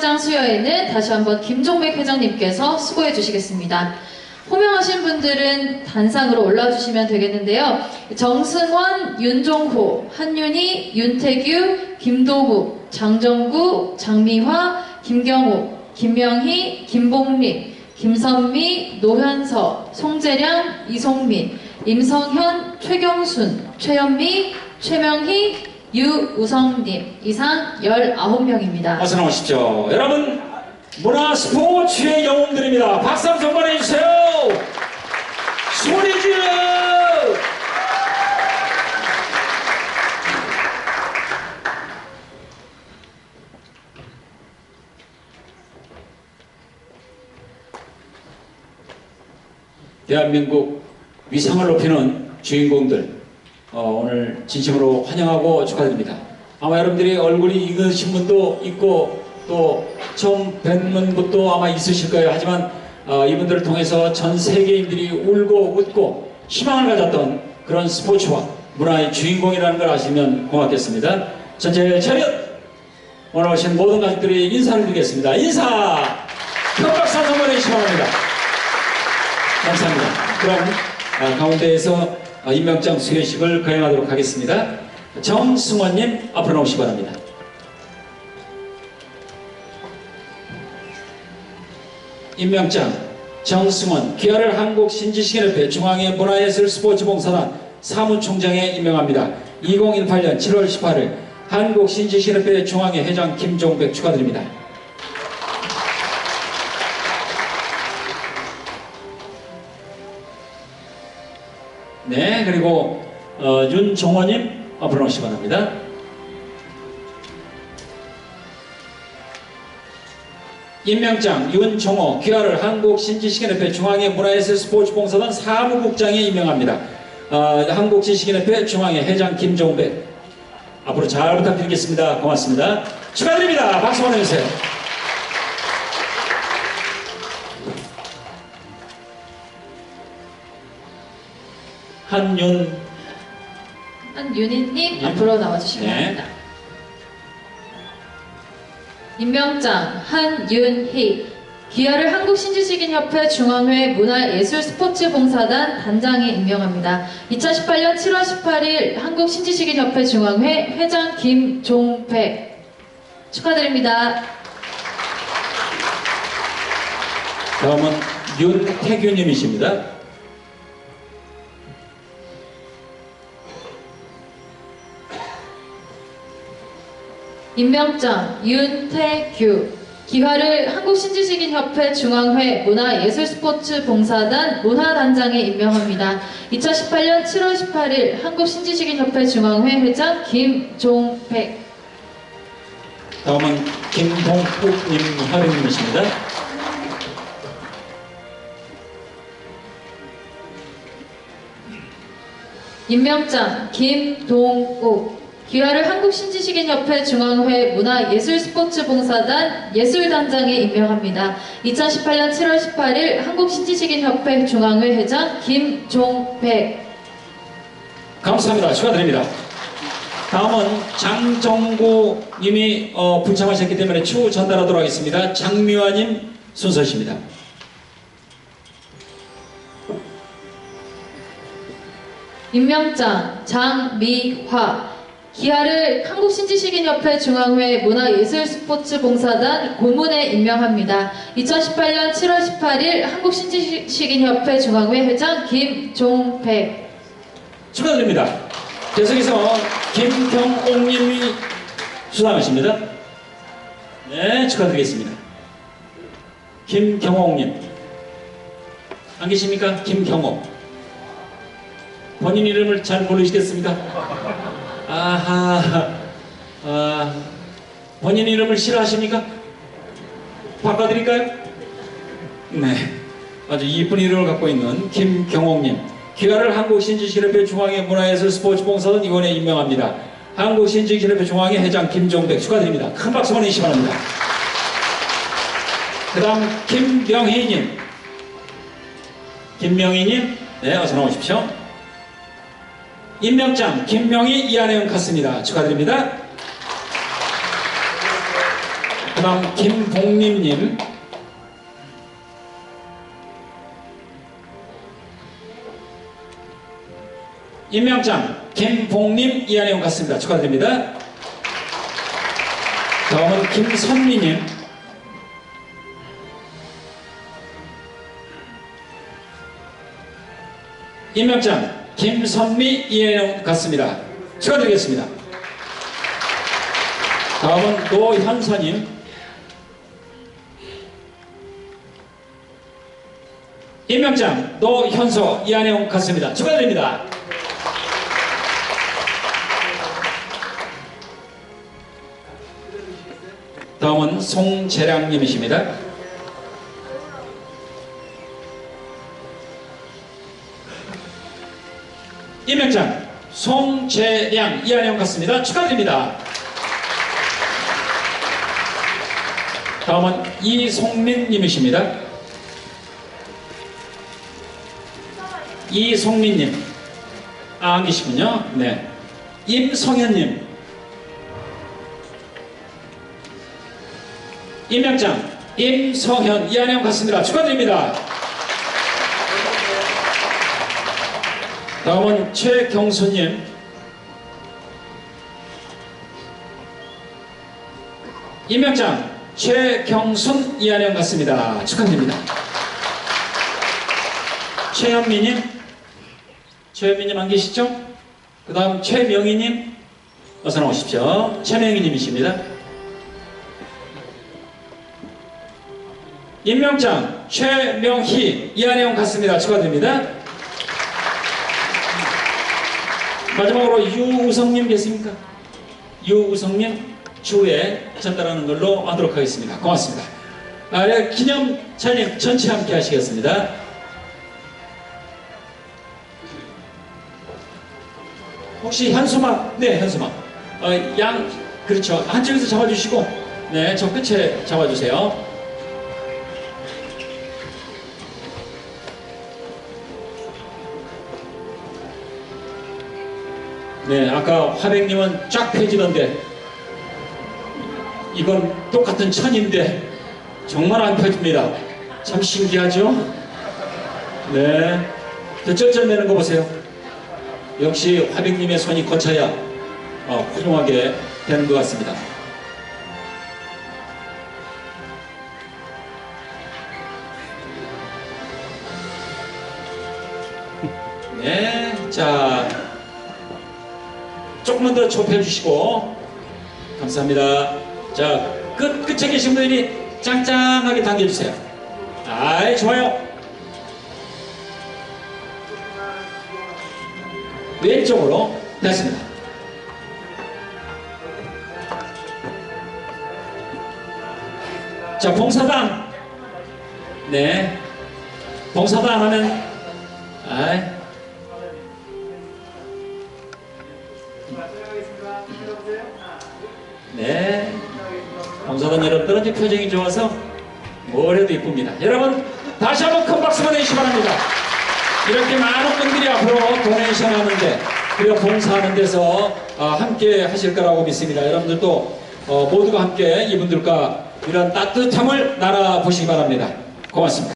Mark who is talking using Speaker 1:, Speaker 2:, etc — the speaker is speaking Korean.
Speaker 1: 임명장 수여에는 다시 한번 김종백 회장님께서 수고해 주시겠습니다. 호명하신 분들은 단상으로 올라와 주시면 되겠는데요. 정승원, 윤종호, 한윤희, 윤태규, 김도구, 장정구, 장미화, 김경호, 김명희, 김봉림, 김선미, 노현서, 송재량, 이송민, 임성현, 최경순, 최현미, 최명희, 유우성님 이상 19명입니다.
Speaker 2: 어서 나오십시오. 여러분, 문화 스포츠의 영웅들입니다. 박수 한번 보내주세요. 소리 질러! 대한민국 위상을 높이는 주인공들 어, 오늘 진심으로 환영하고 축하드립니다. 아마 여러분들이 얼굴이 익으신 분도 있고 또 처음 뵙는 분도 아마 있으실 거예요. 하지만 어, 이분들을 통해서 전 세계인들이 울고 웃고 희망을 가졌던 그런 스포츠와 문화의 주인공이라는 걸 아시면 고맙겠습니다. 전체 차렷! 오늘 오신 모든 가족들이 인사를 드리겠습니다. 인사! 큰 박수 한번 보내주시기 바랍니다. 감사합니다. 그럼 아, 가운데에서 아, 임명장 수여식을 거행하도록 하겠습니다. 정승원님 앞으로 나오시기 바랍니다. 임명장 정승원 귀하를 한국신지식인협회 중앙회 문화예술 스포츠봉사단 사무총장에 임명합니다. 2018년 7월 18일 한국신지식인협회 중앙회 회장 김종백 축하드립니다. 네, 그리고 어, 윤종호님 앞으로 오시기 바랍니다. 임명장 윤종호 귀하를 한국신지식인협회 중앙회 문화예술 스포츠 봉사단 사무국장에 임명합니다. 어, 한국신지식인협회 중앙회 회장 김종백 앞으로 잘 부탁드리겠습니다. 고맙습니다. 축하드립니다. 박수 보내주세요. 한윤
Speaker 1: 한윤희님
Speaker 2: 예.
Speaker 1: 앞으로 나와주시기
Speaker 2: 네.
Speaker 1: 바랍니다. 임명장 한윤희 귀하를 한국신지식인협회 중앙회 문화예술스포츠봉사단 단장에 임명합니다. 2018년 7월 18일 한국신지식인협회 중앙회 회장 김종백 축하드립니다.
Speaker 2: 다음은 윤태규님이십니다.
Speaker 1: 임명장 윤태규 기화를 한국신지식인협회 중앙회 문화예술스포츠봉사단 문화단장에 임명합니다. 2018년 7월 18일 한국신지식인협회 중앙회 회장 김종백
Speaker 2: 다음은 김동국님 하림님이십니다.
Speaker 1: 임명장 김동욱 기화를 한국신지식인협회 중앙회 문화예술스포츠봉사단 예술단장에 임명합니다. 2018년 7월 18일 한국신지식인협회 중앙회 회장 김종백
Speaker 2: 감사합니다. 축하드립니다. 다음은 장정구 님이 어, 분참하셨기 때문에 추후 전달하도록 하겠습니다. 장미화님 순서십니다.
Speaker 1: 임명장 장미화 기아를 한국신지식인협회 중앙회 문화예술스포츠봉사단 고문에 임명합니다. 2018년 7월 18일 한국신지식인협회 중앙회 회장 김종백
Speaker 2: 축하드립니다. 계속해서 김경옥님이 수상하십니다. 네, 축하드리겠습니다. 김경옥님. 안 계십니까? 김경옥. 본인 이름을 잘 모르시겠습니까? 아하, 아, 본인 이름을 싫어하십니까? 바꿔드릴까요? 네, 아주 이쁜 이름을 갖고 있는 김경옥님. 귀하를 한국신지실협회 중앙회 문화예술 스포츠 봉사단 위원회에 임명합니다. 한국신지실협회 중앙회 회장 김종백 축하드립니다. 큰 박수 보내주시기 바랍니다. 그 다음 김명희님. 김명희님, 네, 어서 나오십시오. 임명장 김명희 이한혜영 갔습니다. 축하드립니다. 그 다음 김봉림님. 임명장 김봉림 이한영 같습니다. 축하드립니다. 다음은 김선미님. 임명장 김선미 이한영 같습니다. 축하드리겠습니다. 다음은 노현서님. 임명장 노현서 이한영 같습니다. 축하드립니다. 다음은 송재량님이십니다. 임명장 송재량 이한영 같습니다. 축하드립니다. 다음은 이송민님이십니다. 이송민님. 아, 안 계시군요. 네. 임성현님. 임명장 임성현 이한영 같습니다. 축하드립니다. 다음은 최경수님. 임명장 최경순 이한영 같습니다. 축하드립니다. 최현미님, 최현미님 안 계시죠? 그 다음 최명희님, 어서 나오십시오. 최명희님이십니다. 임명장 최명희 이한영 같습니다. 축하드립니다. 마지막으로 유우성님 계십니까? 유우성님 추후에 전달하는 걸로 하도록 하겠습니다. 고맙습니다. 아, 네, 기념 촬영 전체 함께 하시겠습니다. 혹시 현수막, 네, 현수막. 어, 양, 그렇죠. 한쪽에서 잡아주시고, 네, 저 끝에 잡아주세요. 네, 아까 화백님은 쫙 펴지던데, 이건 똑같은 천인데, 정말 안 펴집니다. 참 신기하죠? 네. 저 쩔쩔매는 거 보세요. 역시 화백님의 손이 거쳐야 어, 훌륭하게 되는 것 같습니다. 네, 자 조금만 더 좁혀 주시고 감사합니다. 자 끝 끝에 계신 분들이 짱짱하게 당겨주세요. 아이 좋아요. 왼쪽으로 됐습니다. 자, 봉사단. 네. 봉사단 하면, 아이. 봉사단 여러분들은 이제 표정이 좋아서 뭘 해도 이쁩니다. 여러분, 다시 한번 큰 박수 보내주시기 바랍니다. 이렇게 많은 분들이 앞으로 도네이션 하는데 그리고 봉사하는 데서 어, 함께 하실 거라고 믿습니다. 여러분들도 어, 모두가 함께 이분들과 이런 따뜻함을 나눠보시기 바랍니다. 고맙습니다.